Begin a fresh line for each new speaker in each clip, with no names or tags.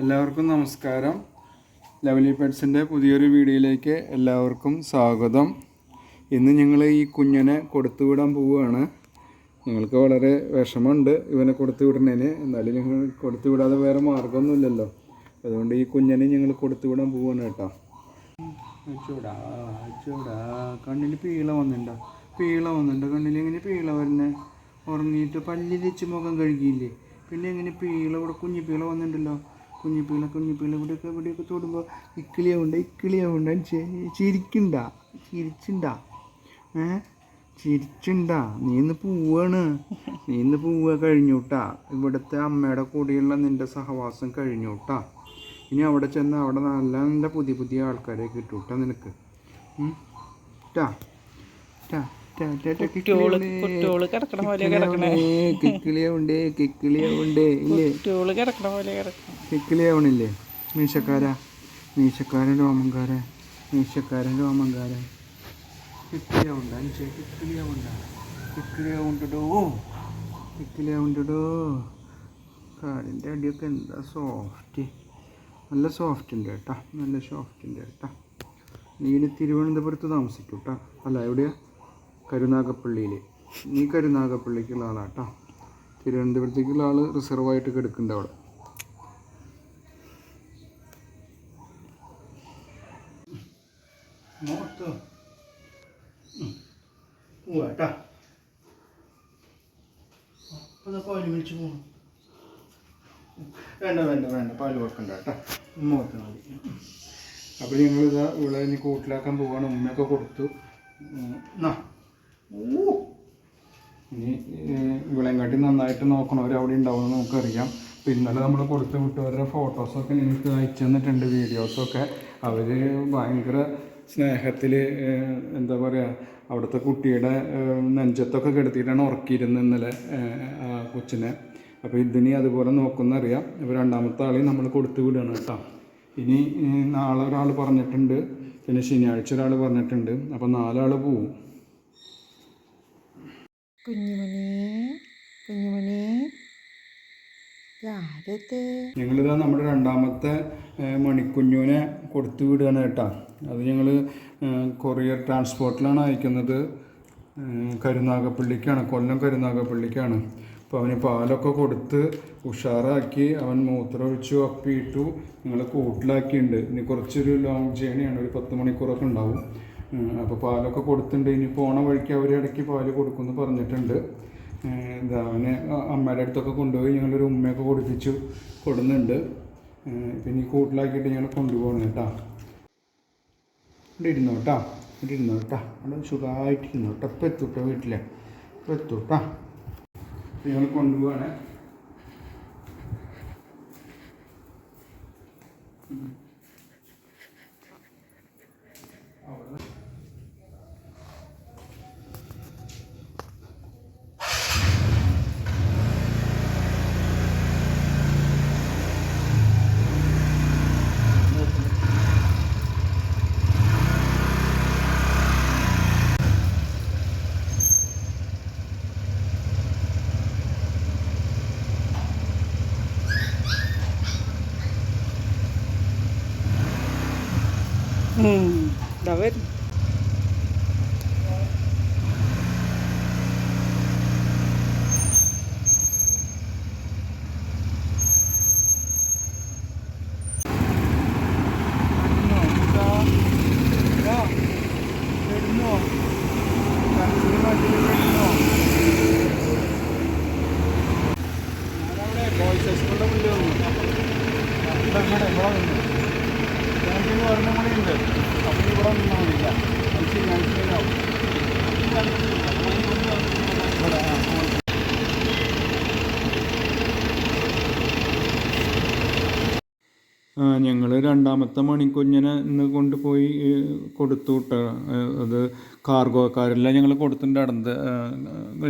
എല്ലാവർക്കും നമസ്കാരം ലവലി പെറ്റ്സിൻ്റെ പുതിയൊരു വീഡിയോയിലേക്ക് എല്ലാവർക്കും സ്വാഗതം ഇന്ന് ഞങ്ങൾ ഈ കുഞ്ഞിനെ കൊടുത്തുവിടാൻ പോവുകയാണ് ഞങ്ങൾക്ക് വളരെ വിഷമമുണ്ട് ഇവനെ വിടുന്നതിന് എന്നാലും ഞങ്ങൾ വിടാതെ വേറെ മാർഗമൊന്നുമില്ലല്ലോ അതുകൊണ്ട് ഈ കുഞ്ഞിനെ ഞങ്ങൾ വിടാൻ പോവുകയാണ് കേട്ടോ അച്ചോടാ കണ്ണിൽ പീള വന്നിട്ടുണ്ടോ പീള വന്നിട്ടുണ്ടോ കണ്ണിൽ എങ്ങനെ പീള വരുന്നത് ഉറങ്ങിയിട്ട് പല്ലിലിച്ച് മുഖം കഴുകിയില്ലേ പിന്നെ ഇങ്ങനെ പീള ഇവിടെ കുഞ്ഞു പീള വന്നിട്ടുണ്ടല്ലോ കുഞ്ഞു പീള കുഞ്ഞു പീള ഇവിടെയൊക്കെ ഇവിടെയൊക്കെ തൊടുമ്പോൾ ഇക്കിളിയാവുണ്ട് ഇക്കിളിയാവുണ്ട് ചിരിക്കണ്ട ചിരിച്ചുണ്ട ഏ ചിരിച്ചുണ്ട നീന്ന് പൂവാണ് നീന്ന് നീ ഇന്ന് പോവുക കഴിഞ്ഞൂട്ടാ ഇവിടുത്തെ അമ്മയുടെ കൂടെയുള്ള നിൻ്റെ സഹവാസം കഴിഞ്ഞൂട്ടാ ഇനി അവിടെ ചെന്ന് അവിടെ നല്ല നല്ല പുതിയ പുതിയ ആൾക്കാരെ കിട്ടൂട്ടാ നിനക്ക് ടാ ടാ കിടക്കണേ കിക്കിളിയാവണില്ലേ മീശക്കാരാ മീശക്കാരൻ്റെ ഓമങ്കാര മീശക്കാരൻ്റെ ഓമങ്കാര കിക്കിളിയാവുണ്ടോ കാടിൻ്റെ അടിയൊക്കെ എന്താ സോഫ്റ്റ് നല്ല സോഫ്റ്റ് ഉണ്ട് കേട്ടോ നല്ല സോഫ്റ്റ് ഉണ്ട് കേട്ടോ നീ തിരുവനന്തപുരത്ത് താമസിക്കൂട്ടാ അല്ല എവിടെയാ കരുനാഗപ്പള്ളിയിൽ നീ കരുനാഗപ്പള്ളിക്കുള്ള ആളാട്ടോ തിരുവനന്തപുരത്തേക്കുള്ള ആൾ റിസർവായിട്ട് കിടക്കുന്നുണ്ട് അവിടെ അപ്പൊ പോവാട്ടാ അപ്പോൾ ഇവിടെ കൂട്ടിലാക്കാൻ പോവാണ് ഉമ്മയൊക്കെ കൊടുത്തു എന്നാ ഇനി വിളയങ്കാട്ടി നന്നായിട്ട് നോക്കണവർ അവിടെ എന്ന് നമുക്കറിയാം അപ്പോൾ ഇന്നലെ നമ്മൾ കൊടുത്തു വിട്ടവരുടെ ഫോട്ടോസൊക്കെ നിങ്ങൾക്ക് അയച്ചു തന്നിട്ടുണ്ട് വീഡിയോസൊക്കെ അവർ ഭയങ്കര സ്നേഹത്തിൽ എന്താ പറയുക അവിടുത്തെ കുട്ടിയുടെ നെഞ്ചത്തൊക്കെ കിടത്തിയിട്ടാണ് ഉറക്കിയിരുന്നത് ഇന്നലെ കൊച്ചിനെ അപ്പോൾ ഇതിനി അതുപോലെ നോക്കുന്നറിയാം ഇപ്പോൾ രണ്ടാമത്തെ ആളെയും നമ്മൾ കൊടുത്തു വിടുകയാണ് കേട്ടോ ഇനി നാളെ ഒരാൾ പറഞ്ഞിട്ടുണ്ട് പിന്നെ ശനിയാഴ്ച ഒരാൾ പറഞ്ഞിട്ടുണ്ട് അപ്പോൾ നാലാൾ പോവും ഞങ്ങളിതാ നമ്മുടെ രണ്ടാമത്തെ മണിക്കുഞ്ഞുവിനെ കൊടുത്തു വിടുകയാണ് കേട്ടോ അത് ഞങ്ങൾ കൊറിയർ ട്രാൻസ്പോർട്ടിലാണ് അയക്കുന്നത് കരുനാഗപ്പള്ളിക്കാണ് കൊല്ലം കരുനാഗപ്പള്ളിക്കാണ് അപ്പോൾ അവന് പാലൊക്കെ കൊടുത്ത് ഉഷാറാക്കി അവൻ മൂത്രമൊഴിച്ചു അപ്പിയിട്ടു ഞങ്ങൾ കൂട്ടിലാക്കിയിട്ടുണ്ട് ഇനി കുറച്ചൊരു ലോങ് ജേണിയാണ് ഒരു പത്ത് മണിക്കൂറൊക്കെ ഉണ്ടാവും അപ്പോൾ പാലൊക്കെ കൊടുത്തിട്ടുണ്ട് ഇനി പോണ വഴിക്ക് അവർ ഇടയ്ക്ക് പാല് കൊടുക്കുമെന്ന് പറഞ്ഞിട്ടുണ്ട് അവനെ അമ്മയുടെ അടുത്തൊക്കെ കൊണ്ടുപോയി ഞങ്ങളൊരു ഉമ്മയൊക്കെ കൊടുപ്പിച്ചു കൊടുന്നുണ്ട് പിന്നെ ഇനി കൂട്ടിലാക്കിയിട്ട് ഞങ്ങൾ കൊണ്ടുപോകണം കേട്ടോ ഇവിടെ ഇരുന്നു കേട്ടോ ഇവിടെ ഇരുന്നു കേട്ടോ അവിടെ സുഖമായിട്ടിരുന്നു കേട്ടോ ഇപ്പം എത്തൂട്ടോ വീട്ടിലെ ഇപ്പം എത്തൂട്ടോ ഞങ്ങൾ കൊണ്ടുപോകണേ David. ബോയ്സ് സ്കൂളിൻ്റെ മുന്നിൽ വന്നു ഇവിടെ ഇവിടെ ഇവിടെ വന്നു പത്തിന് വരണം കൂടി ഉണ്ട് അപ്പം ഇവിടെ നിന്നാണില്ല അഞ്ച് ഞങ്ങൾ രണ്ടാമത്തെ മണിക്കുഞ്ഞിനെ ഇന്ന് കൊണ്ടുപോയി കൊടുത്തു വിട്ട അത് കാർഗോക്കാരെല്ലാം ഞങ്ങൾ കൊടുത്തിട്ടുണ്ട് അടന്ത്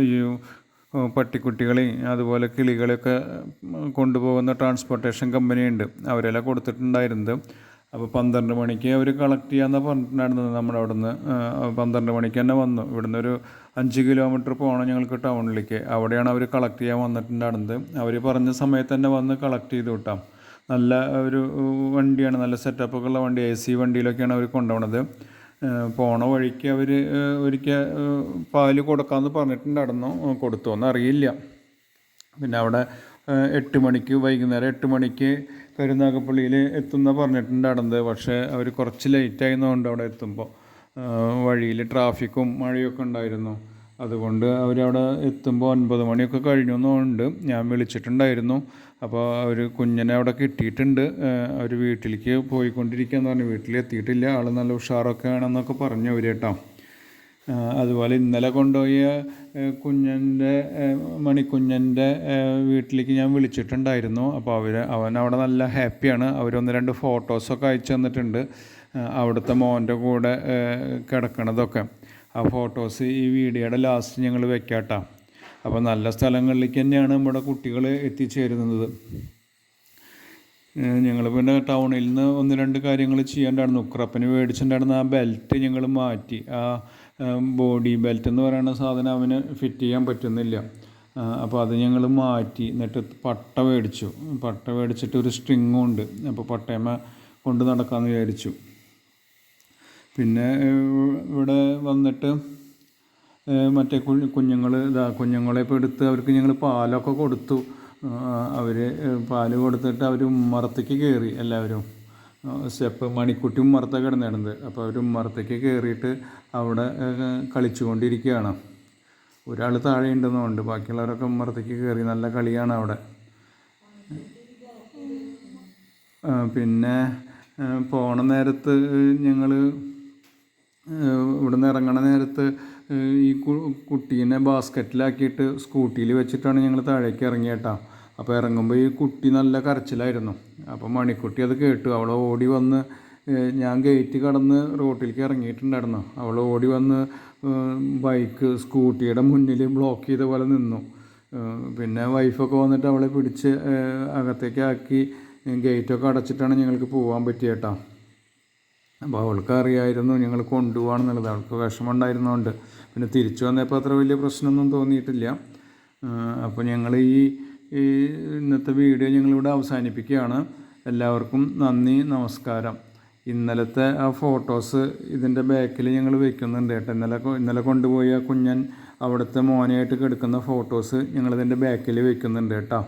അയ്യോ പട്ടിക്കുട്ടികളെയും അതുപോലെ കിളികളെയൊക്കെ കൊണ്ടുപോകുന്ന ട്രാൻസ്പോർട്ടേഷൻ കമ്പനിയുണ്ട് അവരെല്ലാം കൊടുത്തിട്ടുണ്ടായിരുന്നത് അപ്പോൾ പന്ത്രണ്ട് മണിക്ക് അവർ കളക്ട് ചെയ്യാമെന്ന് പറഞ്ഞിട്ടുണ്ടായിരുന്നത് നമ്മുടെ അവിടെ നിന്ന് പന്ത്രണ്ട് മണിക്ക് തന്നെ വന്നു ഇവിടെ ഒരു അഞ്ച് കിലോമീറ്റർ പോകണം ഞങ്ങൾക്ക് ടൗണിലേക്ക് അവിടെയാണ് അവർ കളക്ട് ചെയ്യാൻ വന്നിട്ടുണ്ടായിരുന്നത് അവർ പറഞ്ഞ സമയത്ത് തന്നെ വന്ന് കളക്ട് ചെയ്ത് വിട്ടാം നല്ല ഒരു വണ്ടിയാണ് നല്ല സെറ്റപ്പൊക്കെ ഉള്ള വണ്ടി എ സി വണ്ടിയിലൊക്കെയാണ് അവർ കൊണ്ടുപോണത് പോണ വഴിക്ക് അവർ ഒരിക്കൽ പാല് കൊടുക്കാമെന്ന് പറഞ്ഞിട്ടുണ്ടായിരുന്നു കൊടുത്തോന്ന് അറിയില്ല പിന്നെ അവിടെ എട്ട് മണിക്ക് വൈകുന്നേരം എട്ട് മണിക്ക് കരുനാഗപ്പള്ളിയിൽ എത്തുന്ന പറഞ്ഞിട്ടുണ്ട് അടന്ത് പക്ഷേ അവർ കുറച്ച് ലേറ്റ് ആയതുകൊണ്ട് അവിടെ എത്തുമ്പോൾ വഴിയിൽ ട്രാഫിക്കും മഴയൊക്കെ ഉണ്ടായിരുന്നു അതുകൊണ്ട് അവരവിടെ എത്തുമ്പോൾ ഒൻപത് മണിയൊക്കെ കഴിഞ്ഞു എന്നുകൊണ്ട് ഞാൻ വിളിച്ചിട്ടുണ്ടായിരുന്നു അപ്പോൾ അവർ കുഞ്ഞിനെ അവിടെ കിട്ടിയിട്ടുണ്ട് അവർ വീട്ടിലേക്ക് എന്ന് പറഞ്ഞു വീട്ടിലെത്തിയിട്ടില്ല ആൾ നല്ല ഉഷാറൊക്കെ ആണെന്നൊക്കെ പറഞ്ഞു അവർ കേട്ടോ അതുപോലെ ഇന്നലെ കൊണ്ടുപോയ കുഞ്ഞൻ്റെ മണിക്കുഞ്ഞൻ്റെ വീട്ടിലേക്ക് ഞാൻ വിളിച്ചിട്ടുണ്ടായിരുന്നു അപ്പോൾ അവർ അവൻ അവിടെ നല്ല ഹാപ്പിയാണ് അവരൊന്ന് രണ്ട് ഫോട്ടോസൊക്കെ അയച്ചു തന്നിട്ടുണ്ട് അവിടുത്തെ മോൻ്റെ കൂടെ കിടക്കണതൊക്കെ ആ ഫോട്ടോസ് ഈ വീഡിയോയുടെ ലാസ്റ്റ് ഞങ്ങൾ വെക്കാട്ടാ അപ്പോൾ നല്ല സ്ഥലങ്ങളിലേക്ക് തന്നെയാണ് നമ്മുടെ കുട്ടികൾ എത്തിച്ചേരുന്നത് ഞങ്ങൾ പിന്നെ ടൗണിൽ നിന്ന് ഒന്ന് രണ്ട് കാര്യങ്ങൾ ചെയ്യേണ്ടായിരുന്നു ഉക്രപ്പന് മേടിച്ചിട്ടുണ്ടായിരുന്ന ആ ബെൽറ്റ് ഞങ്ങൾ മാറ്റി ആ ബോഡി ബെൽറ്റ് എന്ന് പറയുന്ന സാധനം അവന് ഫിറ്റ് ചെയ്യാൻ പറ്റുന്നില്ല അപ്പോൾ അത് ഞങ്ങൾ മാറ്റി എന്നിട്ട് പട്ട മേടിച്ചു പട്ട മേടിച്ചിട്ട് ഒരു സ്ട്രിങ്ങും ഉണ്ട് അപ്പോൾ പട്ടയമ്മ കൊണ്ട് നടക്കാമെന്ന് വിചാരിച്ചു പിന്നെ ഇവിടെ വന്നിട്ട് മറ്റേ കുഞ്ഞുങ്ങൾ ഇതാ കുഞ്ഞുങ്ങളെ ഇപ്പോൾ എടുത്ത് അവർക്ക് ഞങ്ങൾ പാലൊക്കെ കൊടുത്തു അവർ പാല് കൊടുത്തിട്ട് അവർ മറത്തേക്ക് കയറി എല്ലാവരും സ്റ്റെപ്പ് മണിക്കുട്ടിയും മറുത്ത കിടന്നിടുന്നത് അപ്പോൾ അവർ മറുത്തേക്ക് കയറിയിട്ട് അവിടെ കളിച്ചു കൊണ്ടിരിക്കുകയാണ് ഒരാൾ താഴെ ഉണ്ടെന്നുണ്ട് ബാക്കിയുള്ളവരൊക്കെ മറുത്തേക്ക് കയറി നല്ല കളിയാണ് അവിടെ പിന്നെ പോണ നേരത്ത് ഞങ്ങൾ ഇവിടുന്ന് ഇറങ്ങണ നേരത്ത് ഈ കുട്ടീനെ ബാസ്ക്കറ്റിലാക്കിയിട്ട് സ്കൂട്ടിയിൽ വെച്ചിട്ടാണ് ഞങ്ങൾ താഴേക്ക് ഇറങ്ങിയേട്ടാ അപ്പോൾ ഇറങ്ങുമ്പോൾ ഈ കുട്ടി നല്ല കരച്ചിലായിരുന്നു അപ്പോൾ മണിക്കുട്ടി അത് കേട്ടു അവൾ ഓടി വന്ന് ഞാൻ ഗേറ്റ് കടന്ന് റോട്ടിലേക്ക് ഇറങ്ങിയിട്ടുണ്ടായിരുന്നു അവൾ ഓടി വന്ന് ബൈക്ക് സ്കൂട്ടിയുടെ മുന്നിൽ ബ്ലോക്ക് ചെയ്ത പോലെ നിന്നു പിന്നെ വൈഫൊക്കെ വന്നിട്ട് അവളെ പിടിച്ച് അകത്തേക്ക് ആക്കി ഗേറ്റൊക്കെ അടച്ചിട്ടാണ് ഞങ്ങൾക്ക് പോകാൻ പറ്റിയേട്ടാ അപ്പോൾ അവൾക്ക് അറിയായിരുന്നു ഞങ്ങൾ കൊണ്ടുപോകാണെന്നുള്ളത് അവൾക്ക് വിഷമം ഉണ്ടായിരുന്നതുകൊണ്ട് പിന്നെ തിരിച്ചു വന്നപ്പോൾ അത്ര വലിയ പ്രശ്നമൊന്നും തോന്നിയിട്ടില്ല അപ്പോൾ ഞങ്ങൾ ഈ ഈ ഇന്നത്തെ വീഡിയോ ഞങ്ങളിവിടെ അവസാനിപ്പിക്കുകയാണ് എല്ലാവർക്കും നന്ദി നമസ്കാരം ഇന്നലത്തെ ആ ഫോട്ടോസ് ഇതിൻ്റെ ബാക്കിൽ ഞങ്ങൾ വയ്ക്കുന്നുണ്ട് കേട്ടോ ഇന്നലെ ഇന്നലെ കൊണ്ടുപോയ കുഞ്ഞൻ അവിടുത്തെ മോനായിട്ട് കിടക്കുന്ന ഫോട്ടോസ് ഞങ്ങളിതിൻ്റെ ബാക്കിൽ വയ്ക്കുന്നുണ്ട് കേട്ടോ